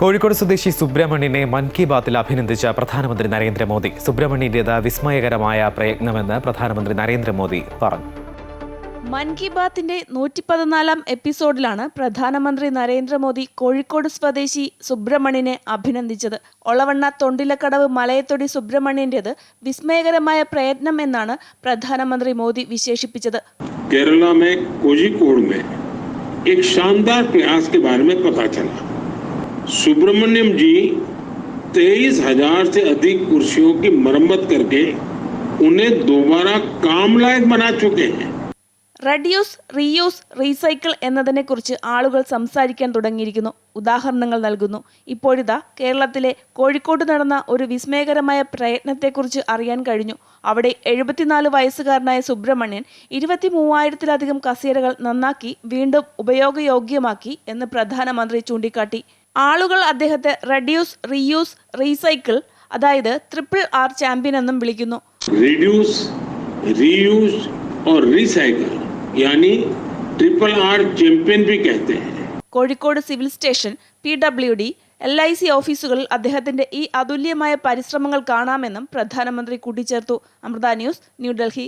കോഴിക്കോട് സ്വദേശി സുബ്രഹ്മണ്യനെ മൻ കി ബാത്തിൽ അഭിനന്ദിച്ച പ്രധാനമന്ത്രി നരേന്ദ്രമോദി സുബ്രഹ്മണ്യന്റേത് വിസ്മയകരമായ പ്രയത്നമെന്ന് പ്രധാനമന്ത്രി നരേന്ദ്രമോദി പറഞ്ഞു മൻ കി ബാത്തിന്റെ നൂറ്റി പതിനാലാം എപ്പിസോഡിലാണ് പ്രധാനമന്ത്രി നരേന്ദ്രമോദി കോഴിക്കോട് സ്വദേശി സുബ്രഹ്മണ്യനെ അഭിനന്ദിച്ചത് ഒളവണ്ണ തൊണ്ടിലക്കടവ് മലയത്തൊടി സുബ്രഹ്മണ്യന്റേത് വിസ്മയകരമായ പ്രയത്നം എന്നാണ് പ്രധാനമന്ത്രി മോദി വിശേഷിപ്പിച്ചത് केरला में कोझिकोड में एक शानदार प्रयास के बारे में पता चला सुब्रमण्यम जी तेईस हजार से अधिक कुर्सियों की मरम्मत करके उन्हें दोबारा काम लायक बना चुके हैं റെഡ്യൂസ് റീയൂസ് റീസൈക്കിൾ എന്നതിനെക്കുറിച്ച് ആളുകൾ സംസാരിക്കാൻ തുടങ്ങിയിരിക്കുന്നു ഉദാഹരണങ്ങൾ നൽകുന്നു ഇപ്പോഴിതാ കേരളത്തിലെ കോഴിക്കോട് നടന്ന ഒരു വിസ്മയകരമായ പ്രയത്നത്തെക്കുറിച്ച് അറിയാൻ കഴിഞ്ഞു അവിടെ എഴുപത്തിനാല് വയസ്സുകാരനായ സുബ്രഹ്മണ്യൻ ഇരുപത്തി മൂവായിരത്തിലധികം കസേരകൾ നന്നാക്കി വീണ്ടും ഉപയോഗയോഗ്യമാക്കി എന്ന് പ്രധാനമന്ത്രി ചൂണ്ടിക്കാട്ടി ആളുകൾ അദ്ദേഹത്തെ റെഡ്യൂസ് റീയൂസ് റീസൈക്കിൾ അതായത് ട്രിപ്പിൾ ആർ ചാമ്പ്യൻ എന്നും വിളിക്കുന്നു. Reduce reuse recycle Yanni triple R champion Kozhikode civil station P W D L I C ഓഫീസുകളിൽ അദ്ദേഹത്തിന്റെ ഈ അതുല്യമായ പരിശ്രമങ്ങൾ കാണാമെന്നും പ്രധാനമന്ത്രി കൂട്ടിച്ചേർത്തു. അമൃത ന്യൂസ് ന്യൂഡൽഹി